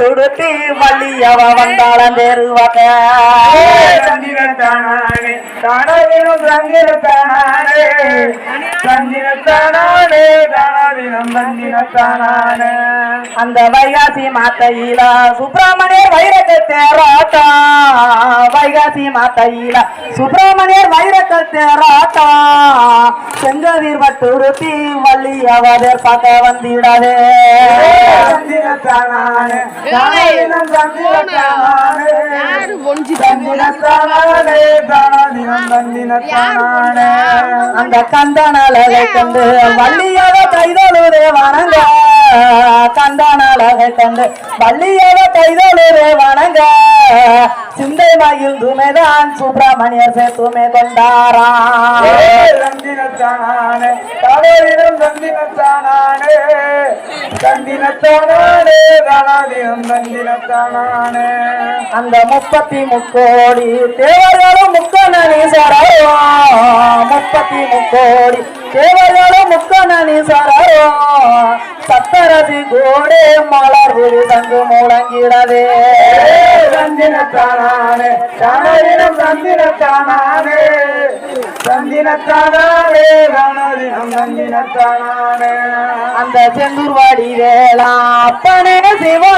பட்டுடுத்தி வள்ளியவ வந்தாளம் தேருவாக்க சந்திரத்தானே தானதினம் சந்திரத்தானே சந்திரத்தானே தானதினம் சந்திரத்தானே அந்த வைகாசி மாத்தையில சுப்பிரமணியர் வைரக்க தேராட்டா வைகாசி மாத்தையில சுப்பிரமணியர் வைரக்க தேராட்டா செங்கதிர் பட்டுடுத்தி வள்ளியவதர் பார்க்க வந்திடாதே சந்திரத்தானே யாரு ஒளிஞ்சு சந்திரத்தானே தானதினம் சந்திரத்தானே அந்த கந்தனழகை கண்டு வள்ளியவ கைதொழுதே வணங்க. கந்தனழகை கண்டு வள்ளியவ கைதொழுதே வணங்க. சிந்தை மயில் துமைதான் சுப்பிரமணியர் சேத்துமே கொண்டாரா சந்திரத்தானே தானதினம் சந்திரத்தானே தானதினம் சந்திரத்தானே அந்த முப்பத்தி முக்கோடி தேவர்களும் முக்கணனீஸ்வரோ முப்பத்தி முக்கோடி தேவர்களும் முக்கணனீஸ்வரோ சத்தரதி கோடே மலர் விழி சங்கு முழங்கிடவே. சந்திரத்தானே தானதினம் சந்திரத்தானே சந்திரத்தானே தானதினம் அந்த செந்தூர்வாடி வேளா அப்பனே சிவனா